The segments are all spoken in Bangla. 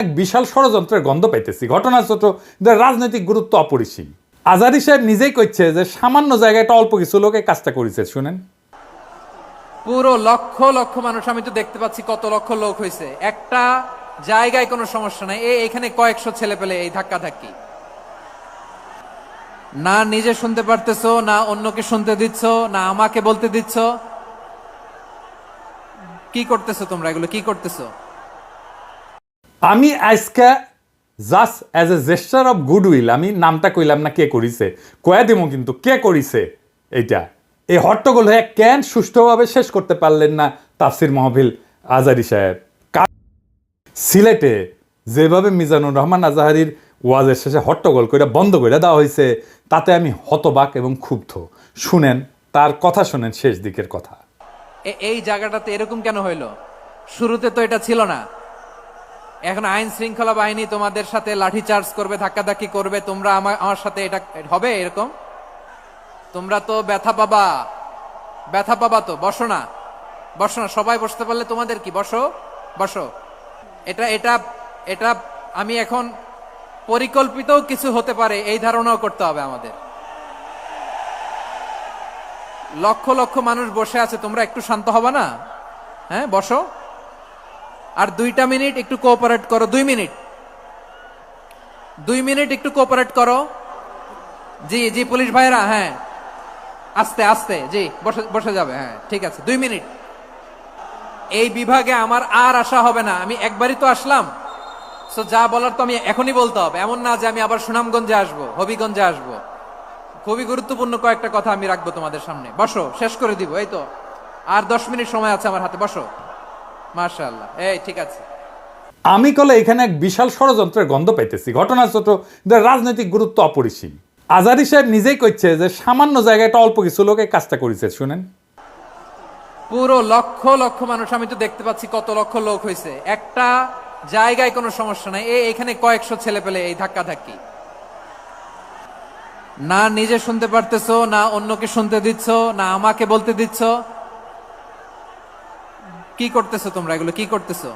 এক বিশাল ষড়যন্ত্রের গন্ধ পাইতেছি। ঘটনা ছোট রাজনৈতিক গুরুত্ব অপরিসীম। আজারি সাহেব নিজেই কইছে যে সামান্য জায়গায় একটা অল্প কিছু লোক কাজটা করেছে, শুনেন। পুরো লক্ষ লক্ষ মানুষ, আমি তো দেখতে পাচ্ছি কত লক্ষ লোক হয়েছে একটা জায়গায় কোনো সমস্যা নাই। এই এখানে কয়েকশো ছেলে পেলে এই ধাক্কা ধাক্কি না নিজে শুনতে পারতেছো, না অন্যকে শুনতে দিচ্ছ, না আমাকে বলতে দিচ্ছ। কি করতেছো তোমরা এগুলো? কি করতেছো? আমি আজকে just as a gesture of goodwill আমি নামটা কইলাম না কে করিছে, কয়া দিব কিন্তু কে করিছে এইটা। এই হট্টগোল হয়ে কেন সুষ্ঠুভাবে শেষ করতে পারলেন না তাফসির মাহফিল আজারি সাহেব? সিলেটে যেভাবে মিজানুর রহমান আজাহারির ওয়াজের শেষে হট্টগোল করে বন্ধ করে দেওয়া হয়েছে তাতে আমি হতবাক এবং ক্ষুব্ধ। শুনেন, তার কথা শুনেন শেষ দিকের কথা। এই জায়গাটাতে এরকম কেন হইল? শুরুতে তো এটা ছিল না। এখন আইন শৃঙ্খলা বাহিনী তোমাদের সাথে লাঠি চার্জ করবে, ধাক্কাধাক্কি করবে, তোমরা আমার আমার সাথে এটা হবে এরকম? তোমরা তো ব্যথা পাবা। ব্যথা পাবা তো, বসো না। বসো না, সবাই বসতে পারলে তোমাদের কি? বসো বসো। এটা এটা এটা আমি এখন পরিকল্পিত কিছু হতে পারে, এই ধারণাও করতে হবে আমাদের। লক্ষ লক্ষ মানুষ বসে আছে, তোমরা একটু শান্ত হবে না? হ্যাঁ বসো। আর দুইটা মিনিট একটু কোঅপারেট করো, দুই মিনিট। দুই মিনিট একটু কোঅপারেট করো। জি জি, পুলিশ ভাইরা হ্যাঁ। আস্তে আস্তে, জি, বসে যাবে হ্যাঁ ঠিক আছে, দুই মিনিট। এই বিভাগে আমার আর আসা হবে না, আমি একবারই তো আসলাম। সো যা বলার তো আমি এখনই বলতে হবে, এমন না যে আমি আবার সুনামগঞ্জে আসব, হবিগঞ্জে আসব। খুবই গুরুত্বপূর্ণ কয়েকটা কথা আমি রাখব তোমাদের সামনে। বসো, শেষ করে দিব, এই তো। আর দশ মিনিট সময় আছে আমার হাতে, বসো। মার্শাল্লাহ এই ঠিক আছে। আমি কলে এখানে এক বিশাল ষড়যন্ত্রের গন্ধ পাইতেছি। ঘটনা ছোট রাজনৈতিক গুরুত্ব অপরিসীম। আজারি সাহেব নিজেই কইছে যে সামান্য জায়গায় অল্প কিছু লোক কাজটা করেছে শুনেন। পুরো লক্ষ লক্ষ মানুষ আমি তো দেখতে পাচ্ছি কত লক্ষ লোক হয়েছে একটা জায়গায় কোনো সমস্যা নাই। এই এখানে কয়েকশো ছেলে পেলে এই ধাক্কা ধাক্কি না নিজে শুনতে পারতেছো না অন্যকে শুনতে দিচ্ছ না আমাকে বলতে দিচ্ছ। কি করতেছো তোমরা? এগুলো কি করতেছো?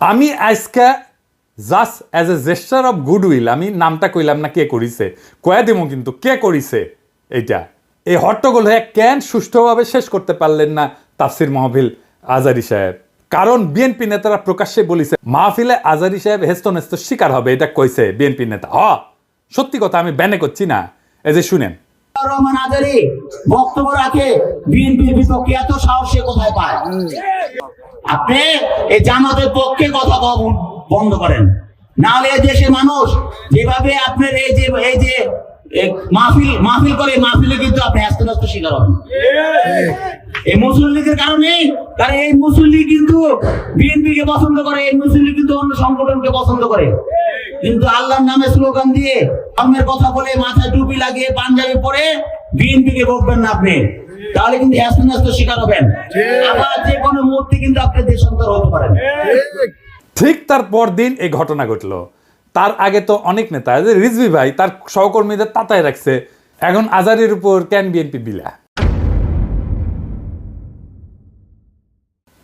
আমি আজকে just as a gesture of goodwill আমি নামটা কইলাম না কে করিছে, কয়া দিব কিন্তু কে করিছে এইটা। এই হট্টগোল হয়ে কেন সুষ্ঠুভাবে শেষ করতে পারলেন না তাফসির মাহফিল আজারি সাহেব? কারণ বিএনপি নেতারা প্রকাশ্যে বলিছে, মাহফিলে আজারি সাহেব হেস্ত নেস্ত শিকার হবে, এটা কইছে বিএনপি নেতা। হ, সত্যি কথা আমি ব্যানে করছি না। এই যে শুনেন রহমান বক্তব্য রাখে, বিএনপির বিপক্ষে এত সাহস সে কোথায় পায়? আপনি এই জামাতের পক্ষে কথা বন্ধ করেন। নাহলে দেশের মানুষ যেভাবে আপনার এই যে এই যে মাহফিল মাহফিল করে, মাহফিলে কিন্তু আপনি আস্তে আস্তে শিকার হবেন। এই মুসলিম লীগের কারণে কারণ এই মুসলিম লীগ কিন্তু বিএনপি কে পছন্দ করে এই মুসলিম লীগ কিন্তু অন্য সংগঠনকে পছন্দ করে। কিন্তু আল্লাহর নামে স্লোগান দিয়ে ধর্মের কথা বলে মাথায় টুপি লাগিয়ে পাঞ্জাবি পরে বিএনপি কে বকবেন না আপনি। তাহলে কিন্তু আস্তে শিকার হবেন। আবার যে কোনো মুহূর্তে কিন্তু আপনি দেশান্তর হতে পারেন। ঠিক। তার পর দিন এই ঘটনা ঘটলো। তার আগে তো অনেক নেতা রিজভি ভাই তার সহকর্মীদের তাতায় রাখছে। এখন আজারের উপর ক্যান বিএনপি বিলা?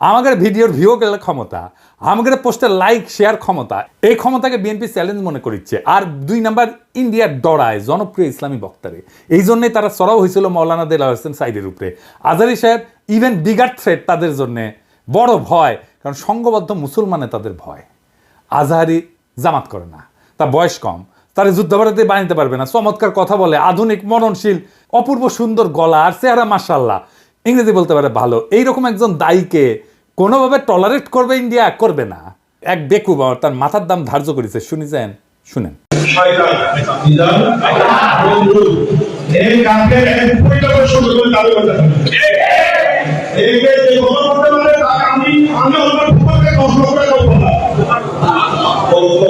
আমাদের ভিডিওর ভিউ গেলে ক্ষমতা, আমাদের পোস্টের লাইক শেয়ার ক্ষমতা, এই ক্ষমতাকে বিএনপি চ্যালেঞ্জ মনে করিচ্ছে। আর দুই নাম্বার ইন্ডিয়ার ডরায় জনপ্রিয় ইসলামী বক্তারে। এই জন্যই তারা চড়াও হয়েছিল মৌলানা দেলা হোসেন সাইদের উপরে। আজারি সাহেব ইভেন বিগার থ্রেট তাদের জন্যে বড় ভয়, কারণ সংঘবদ্ধ মুসলমানে তাদের ভয়। আজহারি জামাত করে না, তার বয়স কম, তারা যুদ্ধাপরাধী বানাইতে পারবে না, চমৎকার কথা বলে, আধুনিক মননশীল অপূর্ব সুন্দর গলা আর চেহারা মাসাল্লাহ ইংরেজি বলতে পারে ভালো। এইরকম একজন দায়ীকে কোনোভাবে টলারেট করবে ইন্ডিয়া করবে না। এক বেকুব তার মাথার দাম ধার্য করেছে। শুনেছেন শুনেন। শয়তান বিধান বন্ধু। এই কাকে এক পরিবার শুরু করে চালু করতে হবে এই যে যে কথা বলতে পারে তাকে আমি আমি অন্য পক্ষে কষ্ট করে করব না। বলব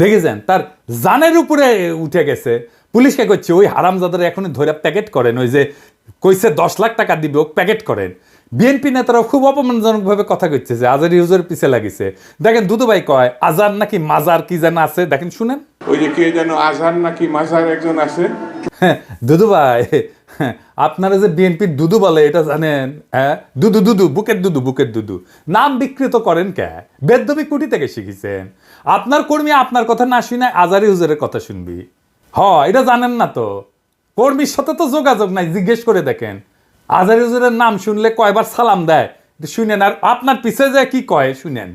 দেখেছেন তার জানের উপরে উঠে গেছে। পুলিশকে করছে ওই হারামজাদার এখনই ধরে প্যাকেট করেন। ওই যে কইছে দশ লাখ টাকা দিবে ও প্যাকেট করেন। বিএনপি নেতারাও খুব অপমানজনক ভাবে কথা কইছে যে আজার ইউজের পিছে লাগিছে। দেখেন দুদুভাই কয় আজার নাকি মাজার কি যেন আছে? দেখেন শুনেন। ওই যে কে যেন আজহার নাকি মাজার একজন আছে। হ্যাঁ, দুদু ভাই হ্যাঁ, আপনারা যে বিএনপির দুদু বলে এটা জানেন হ্যাঁ দুদু দুদু বুকের দুদু বুকের দুদু। নাম বিকৃত করেন কে? বেদবি কুটি থেকে শিখেছেন। আপনার কর্মী আপনার কথা না শুনে আজারি হুজুরের কথা শুনবি। হ এটা জানেন না তো। কর্মীর সাথে তো যোগাযোগ নাই জিজ্ঞেস করে দেখেন। আজারি হুজুরের নাম শুনলে কয়বার সালাম দেয়? শুনেন, আর আপনার পিছে যায় কি কয়, শুনেন।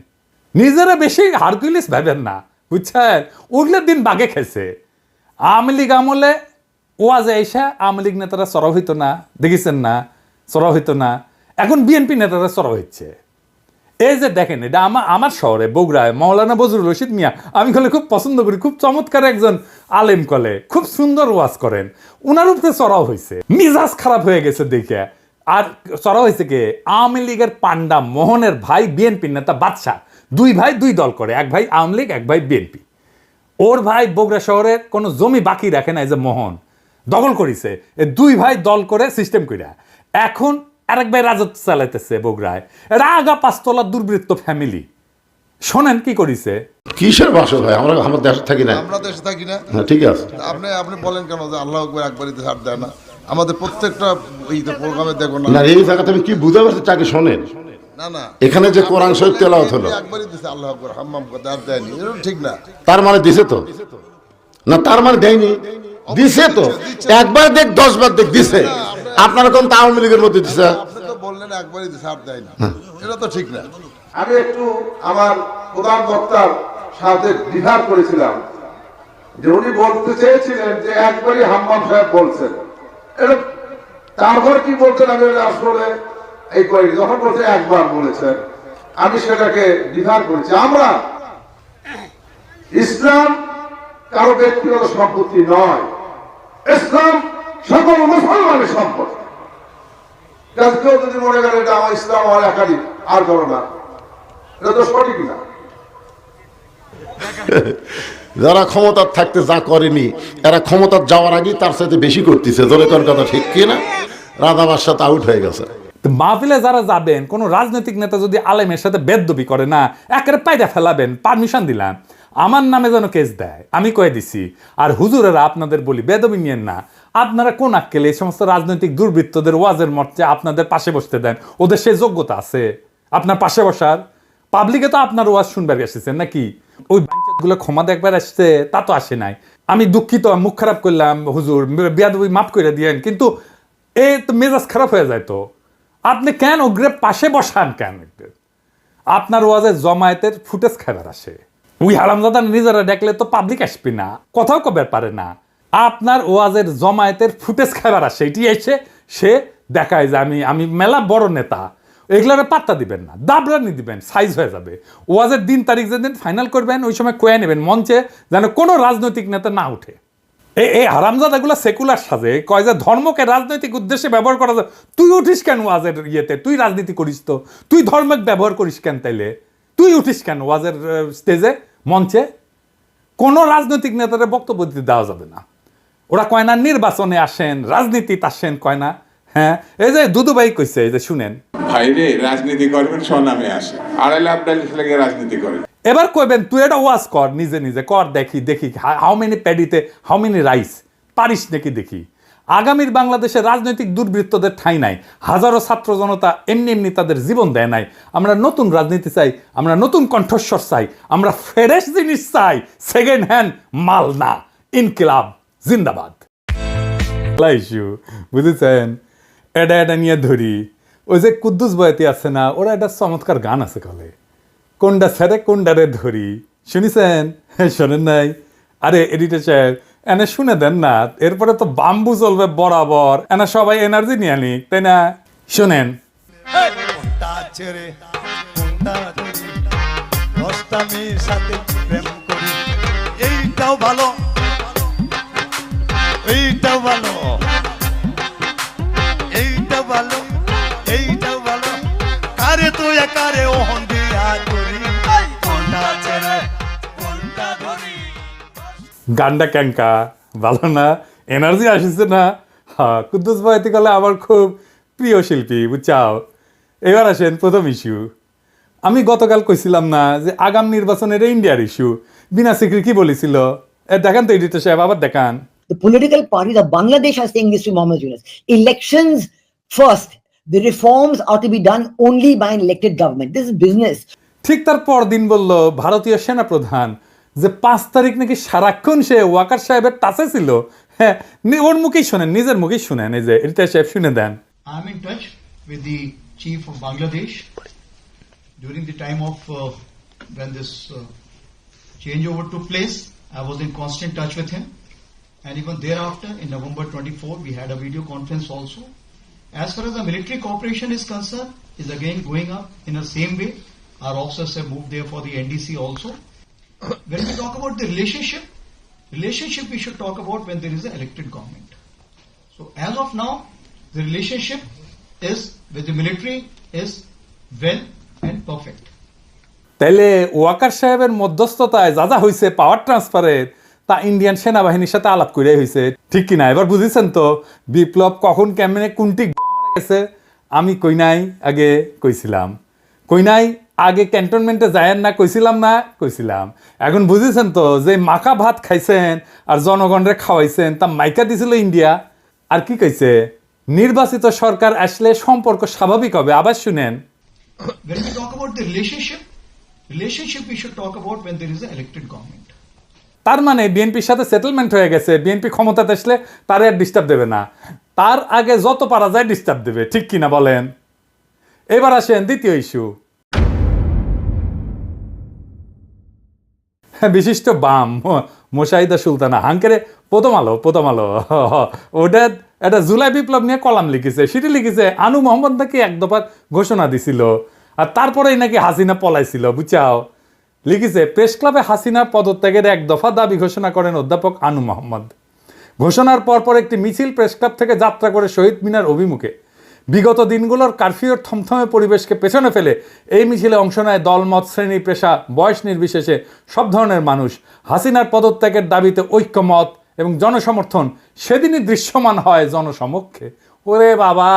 নিজেরা বেশি হারকুলিস ভাবেন না, বুঝছেন? উঠলে দিন বাগে খেছে। আওয়ামী লীগ আমলে ওয়াজে এসে আওয়ামী লীগ নেতারা সরব হইতো না, দেখিছেন না? সরব হইতো না। এখন বিএনপি নেতারা সরব হচ্ছে এই যে দেখেন, এটা আমার আমার শহরে, বগুড়ায় মৌলানা বজরুল রশিদ মিয়া, আমি কলে খুব পছন্দ করি, খুব চমৎকার একজন আলেম কলে, খুব সুন্দর ওয়াজ করেন। ওনার উপরে চড়াও হয়েছে, মিজাজ খারাপ হয়ে গেছে দেখে। আর চড়াও হয়েছে কে? আওয়ামী লীগের পান্ডা মোহনের ভাই, বিএনপির নেতা বাদশাহ। দুই ভাই, দুই দল করে, এক ভাই আওয়ামী লীগ, এক ভাই বিএনপি। ওর ভাই বগুড়া শহরে কোনো জমি বাকি রাখে না, এই যে মোহন। দখল করিছে, এ দুই ভাই দল করে সিস্টেম কইরা। এখন আরেক ভাই রাজত্ব চালাইতেছে বগুড়ায়। রাগা পাঁচতলা দুর্বৃত্ত ফ্যামিলি শোনেন কি করিছে? কিসের বাসা ভাই? আমরা আমার দেশে থাকি না। আমরা দেশে থাকি না। হ্যাঁ ঠিক আছে। আপনি আপনি বলেন কেন যে আল্লাহ আকবর একবারই ছাড় দেয় না? আমাদের প্রত্যেকটা এই প্রোগ্রামে দেখো না। না এই জায়গাতে আমি কি বুঝতে পারছি তাকে শোনেন? না না। এখানে যে কোরআন শরীফ তেলাওয়াত হলো। একবারই দিছে আল্লাহ আকবর হাম্মাম কথা আর দেয়নি। এরকম ঠিক না। তার মানে দিছে তো? না তার মানে দেয়নি। দিছে তো? একবার দেখ দশ বার দেখ দিছে। আপনারা কোন আওয়ামী লীগের মধ্যে দিছে? আপনি তো বললেন একবারই দিছে আর দেয় না। এটা তো ঠিক না। আমি একটু আমার প্রধান বক্তার সাথে দ্বিধার করেছিলাম যে উনি বলতে চেয়েছিলেন যে একবারই হাম্মাম সাহেব বলছেন। এটা তারপর কি বলছেন আমি আসলে এই করি যখন বলছে একবার বলেছেন আমি সেটাকে দ্বিধার করেছি। আমরা ইসলাম কারও ব্যক্তিগত সম্পত্তি নয়। ইসলাম সকল মুসলমানের সম্পদ। কেউ যদি মনে করে এটা আমার ইসলাম আমার একাধিক আর করো না। এটা তো সঠিক না। যারা ক্ষমতার থাকতে যা করেনি এরা ক্ষমতার যাওয়ার আগেই তার সাথে বেশি করতেছে। জোরে কোন কথা ঠিক কি না? রাধা বাদশাহ আউট হয়ে গেছে। মাহফিলে যারা যাবেন কোনো রাজনৈতিক নেতা যদি আলেমের সাথে বেদবি করে না একেবারে পায়দা ফেলাবেন পারমিশন দিলাম। আমার নামে যেন কেস দেয় আমি কয়ে দিছি। আর হুজুরেরা আপনাদের বলি বেদবি নিয়েন না। আপনারা কোন আক্কেলে এই সমস্ত রাজনৈতিক দুর্বৃত্তদের ওয়াজের মর্চে আপনাদের পাশে বসতে দেন? ওদের সেই যোগ্যতা আছে। আপনার পাশে বসার? পাবলিকে তো আপনার ওয়াজ শুনবার এসেছেন নাকি? ওই গুলো ক্ষমা দেখবার আসছে, তা তো আসে নাই। আমি দুঃখিত, মুখ খারাপ করলাম, হুজুর, বিয়াদবি মাফ করে দিয়েন, কিন্তু এ তো মেজাজ খারাপ হয়ে যায় তো। আপনি কেন ওগ্রে পাশে বসান কেন? আপনার ওয়াজে জমায়েতের ফুটেজ খাবার আসে। ওই হারামজাদা নিজেরা দেখলে তো পাবলিক আসবে না, কথাও কবার পারে না। আপনার ওয়াজের জমায়েতের ফুটেজ খাবার আসে এটি এসে সে দেখায় যে আমি আমি মেলা বড় নেতা। এগুলোর পাত্তা দিবেন না দাবরানি দিবেন সাইজ হয়ে যাবে। ওয়াজের দিন, তারিখ যেদিন ফাইনাল করবেন, ওই সময় কয়ে নেবেন মঞ্চে যেন কোনো রাজনৈতিক নেতা না উঠে। এই এই হারামজাদাগুলো সেকুলার সাজে কয় যে ধর্মকে রাজনৈতিক উদ্দেশ্যে ব্যবহার করা যায়। তুই উঠিস কেন ওয়াজের ইয়েতে? তুই রাজনীতি করিস তো। তুই ধর্মকে ব্যবহার করিস কেন তাইলে? তুই উঠিস কেন ওয়াজের স্টেজে মঞ্চে? কোনো রাজনৈতিক নেতাদের বক্তব্য দিতে দেওয়া যাবে না। ওরা কয় না নির্বাচনে আসেন রাজনীতিতে আসেন কয় না হ্যাঁ? এই যে দুদুবাই কইছে এই যে শুনেন। ভাইরে রাজনীতি করবেন স্বনামে আসে। আড়াই লাখ ডালিশ লেগে রাজনীতি করেন এবার কইবেন তুই এটা ওয়াজ কর নিজে নিজে কর দেখি দেখি হাউ মেনি প্যাডিতে হাউ মেনি রাইস পারিস নাকি দেখি? আগামীর বাংলাদেশে রাজনৈতিক দুর্বৃত্তদের ঠাঁই নাই। হাজারো ছাত্র জনতা এমনি এমনি তাদের জীবন দেয় নাই। আমরা নতুন রাজনীতি চাই আমরা নতুন কণ্ঠস্বর চাই আমরা ফ্রেশ জিনিস চাই। সেকেন্ড হ্যান্ড মাল না ইনকিলাব। জিন্দাবাদ। লাইশু বুঝেছেন? এটা এটা নিয়ে ধরি। ওই যে কুদ্দুস বয়াতি আছে না, ওরা একটা চমৎকার গান আছে কলে। কোনটা ছেড়ে কোনটারে ধরি? শুনিছেন? হ্যাঁ শোনেন নাই। আরে, এডিটর সাহেব, এনে শুনে দেন না, এরপরে তো বাম্বু চলবে বরাবর। এনে সবাই এনার্জি নিয়ে নিক, তাই না? শোনেন। এইটাও ভালো। কারে ওহন দিয়া করি। কোনটা ছেড়ে কোনটা ধরি? গানটা ক্যাঙ্কা ভালো না? এনার্জি আসিছে না? হ্যাঁ কুদ্দুস বয়াতি কলে আমার খুব প্রিয় শিল্পী বুঝছাও? এবার আসেন প্রথম ইস্যু আমি গতকাল কইছিলাম না যে আগাম নির্বাচনের ইন্ডিয়ার ইস্যু বিনা সিক্রি কি বলেছিল? এ দেখান তো এডিটর সাহেব আবার দেখান। The political parties of Bangladesh are saying this to Mohammed Yunus. Elections first. The reforms are to be done only by an elected government. This is business. ঠিক তার পরদিন বলল ভারতীয় সেনাপ্রধান যে পাঁচ তারিখ নাকি সারাক্ষণ সে ওয়াকার সাহেবের টাচে ছিল হ্যাঁ নি- ওর মুখেই শোনেন নিজের মুখেই শুনেন এই যে এডিটর সাহেব শুনে দেন I'm in touch with the chief of Bangladesh during the time of uh, when this uh, changeover took place. I was in constant touch with him, and even thereafter, in November 24, we had a video conference also. As far as the military cooperation is concerned, is again going up in the same way. Our officers have moved there for the NDC also. when we talk about the relationship, relationship we should talk about when there is an elected government. So as of now, the relationship is with the military is well and perfect. তাইলে ওয়াকার সাহেবের মধ্যস্থতায় যা যা হয়েছে পাওয়ার ট্রান্সফারের তা ইন্ডিয়ান সেনাবাহিনীর সাথে আলাপ করে হয়েছে ঠিক কিনা এবার বুঝেছেন তো বিপ্লব কখন কেমনে কোনটি গেছে আমি কইনাই আগে কইছিলাম। কইনাই আগে ক্যান্টনমেন্টে যায়েন না কইছিলাম না কইছিলাম। এখন বুঝেছেন তো যে মাখা ভাত খাইছেন আর জনগণরে খাওয়াইছেন তা মাইকা দিছিল ইন্ডিয়া। আর কি কইছে? নির্বাচিত সরকার আসলে সম্পর্ক স্বাভাবিক হবে। আবার শুনেন। When we talk about the relationship, relationship we should talk about when there is an elected government. তার মানে বিএনপির সাথে সেটেলমেন্ট হয়ে গেছে। বিএনপি ক্ষমতাতে আসলে তার আর ডিস্টার্ব দেবে না। তার আগে যত পারা যায় ডিস্টার্ব দেবে ঠিক কিনা বলেন? এবার আসেন দ্বিতীয় ইস্যু হ্যাঁ, বিশিষ্ট বাম মোশাহিদা সুলতানা হাঙ্কেরে প্রথম আলো প্রথম আলো। ওটা একটা জুলাই বিপ্লব নিয়ে কলাম লিখেছে সেটি লিখেছে আনু মোহাম্মদ নাকি এক দফার ঘোষণা দিছিল আর তারপরেই নাকি হাসিনা পলাইছিল বুঝাও। লিখেছে প্রেস ক্লাবে হাসিনা পদত্যাগের এক দফা দাবি ঘোষণা করেন অধ্যাপক আনু মোহাম্মদ। ঘোষণার পরপর একটি মিছিল প্রেস ক্লাব থেকে যাত্রা করে শহীদ মিনার অভিমুখে। বিগত দিনগুলোর কারফিউর থমথমে পরিবেশকে পেছনে ফেলে এই মিছিলে অংশ নেয় দলমত শ্রেণি, পেশা, বয়স নির্বিশেষে সব ধরনের মানুষ। হাসিনার পদত্যাগের দাবিতে ঐক্যমত এবং জনসমর্থন সেদিনই দৃশ্যমান হয় জনসমক্ষে। ওরে বাবা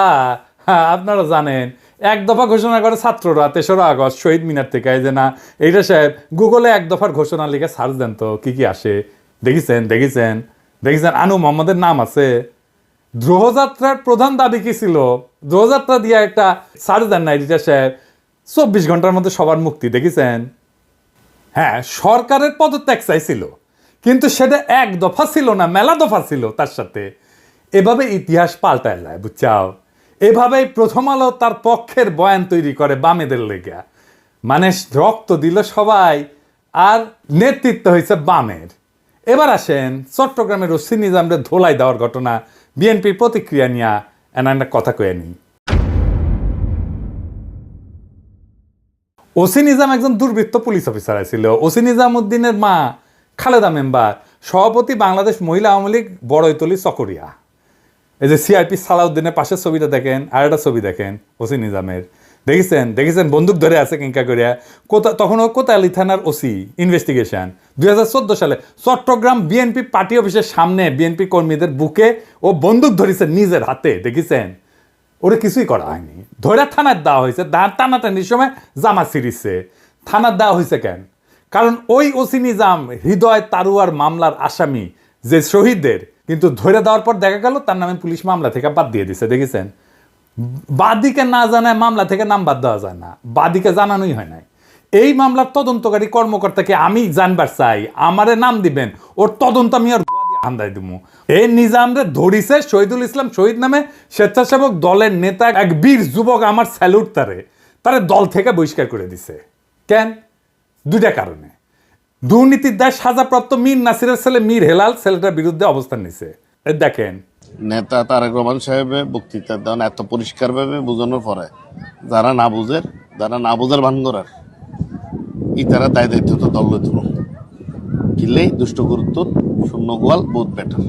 হ্যাঁ আপনারা জানেন, এক দফা ঘোষণা করে ছাত্ররা তেসরা আগস্ট শহীদ মিনার থেকে যে না, এইটা সাহেব, গুগলে এক দফার ঘোষণা লিখে সার্চ দেন তো, কি কি আসে? দেখেছেন দেখেছেন? দেখেছেন আনু মোহাম্মদের নাম আছে। দ্রোহযাত্রার প্রধান দাবি কি ছিল? দ্রোহযাত্রা দিয়ে একটা সার্চ দেন না এডিটার সাহেব চব্বিশ ঘণ্টার মধ্যে সবার মুক্তি, দেখেছেন? হ্যাঁ সরকারের পদত্যাগ চাইছিল, কিন্তু সেটা এক দফা ছিল না, মেলা দফা ছিল তার সাথে। এভাবে ইতিহাস পাল্টায় যায়, বুঝছাও? এভাবেই প্রথম আলো তার পক্ষের বয়ান তৈরি করে বামেদের লেগা। মানে রক্ত দিল সবাই, আর নেতৃত্ব হয়েছে বামের। এবার আসেন চট্টগ্রামের ওসি নিজামরে ধোলাই দেওয়ার ঘটনা বিএনপির প্রতিক্রিয়া নিয়ে এনার কথা কয়ে নিই। ওসি নিজাম একজন দুর্বৃত্ত পুলিশ অফিসার ছিল ওসি নিজাম উদ্দিনের মা খালেদা মেম্বার, সভাপতি বাংলাদেশ মহিলা আওয়ামী লীগ বড়ইতলি চকরিয়া। এই যে সিআরপি সালাউদ্দিনের পাশের ছবিটা দেখেন আর একটা ছবি দেখেন ওসি নিজামের। দেখেছেন দেখেছেন বন্দুক ধরে আছে কিঙ্কা করিয়া কোথা, তখনও কোতালি থানার ওসি ইনভেস্টিগেশন দুই হাজার চোদ্দ সালে চট্টগ্রাম বিএনপি পার্টি অফিসের সামনে বিএনপি কর্মীদের বুকে ও বন্দুক ধরেছে নিজের হাতে, দেখেছেন? ওরে কিছুই করা হয়নি। ধরে থানার দেওয়া হয়েছে টানাটানির সময় জামা ছিঁড়িছে। থানার দেওয়া হয়েছে কেন? কারণ ওই ওসি নিজাম, হৃদয় তারুয়ার মামলার আসামি, যে শহীদদের, কিন্তু ধরে দেওয়ার পর দেখা গেল তার নামে পুলিশ মামলা থেকে বাদ দিয়ে দিছে, দেখেছেন? বাদিকে না জানায় মামলা থেকে নাম বাদ দেওয়া যায় না। বাদিকে জানানোই হয় নাই। এই মামলার তদন্তকারী কর্মকর্তাকে আমি জানবার চাই। আমারে নাম দিবেন, ওর তদন্ত আমি গোয়া হান্দাই দিমু। এই নিজামরে ধরিছে শহীদুল ইসলাম শহীদ নামে স্বেচ্ছাসেবক দলের নেতা এক বীর যুবক আমার স্যালুট তারে। তারে দল থেকে বহিষ্কার করে দিছে। কেন? দুইটা কারণে। দুর্নীতির দায় সাজাপ্রাপ্ত মীর নাসিরের ছেলে মীর হেলাল ছেলেটার বিরুদ্ধে অবস্থান নিছে। দেখেন নেতা তারেক রহমান সাহেবের বক্তৃতা দেন এত পরিষ্কারভাবে বোঝানোর পরে, যারা না বুঝের যারা না বুঝার ভান করার ই তারা দায় দায়িত্ব তো দল লইত কিলে দুষ্ট গুরুত্ব শূন্য গোয়াল বহুত বেটার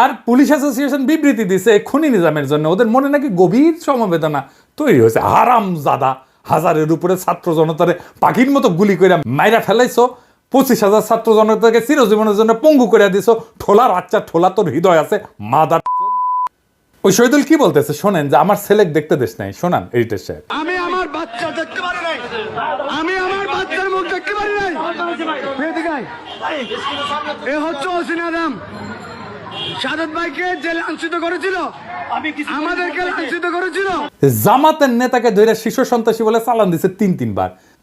আর পুলিশ অ্যাসোসিয়েশন বিবৃতি দিছে খুনি নিজামের জন্য। ওদের মনে নাকি গভীর সমবেদনা তৈরি হয়েছে। হারাম জাদা হাজারের উপরে ছাত্র জনতারে পাখির মতো গুলি করে মাইরা ফেলাইছো। পঁচিশ হাজার ছাত্র জনতাকে চিরজীবনের জন্য পঙ্গু করে দিছ। ঠোলা বাচ্চা ঠোলা তোর হৃদয় আছে মাদার ওই শহীদুল কি বলতেছে? শোনেন যে আমার ছেলে দেখতে দেশ নাই। শোনান এডিটর সাহেব। আমি আমার বাচ্চা দেখতে পারি নাই। আমি আমার বাচ্চার মুখ দেখতে পারি নাই। এ হচ্ছে অসিনারাম সাদত ভাইকে যে লাঞ্ছিত করেছিল আমাদেরকে লাঞ্ছিত করেছিল। জামাতের নেতাকে ধরে শিশু সন্ত্রাসী বলে চালান দিছে তিন তিনবার।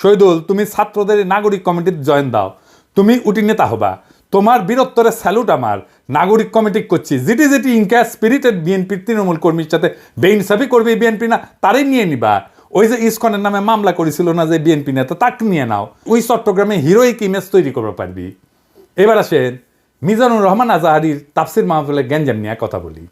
শহীদুল, তুমি ছাত্রদের নাগরিক কমিটির জয়েন দাও। তুমি উটি নেতা হবা। তোমার বীরত্বরে স্যালুট আমার। নাগরিক কমিটি করছি। জিটি যেটি ইনকা স্পিরিটেড বিএনপির তৃণমূল কর্মীর সাথে বেইনসাফি করবে বিএনপি না, তারই নিয়ে নিবা। ওই যে ইসকনের নামে মামলা করেছিল না যে বিএনপি নেতা, তাকে নিয়ে নাও। ওই চট্টগ্রামে হিরোইক ইমেজ তৈরি করতে পারবি। এবার আসেন মিজানুর রহমান আজাহারির তাফসির মাহফিলে গ্যাঞ্জাম নিয়ে কথা বলি।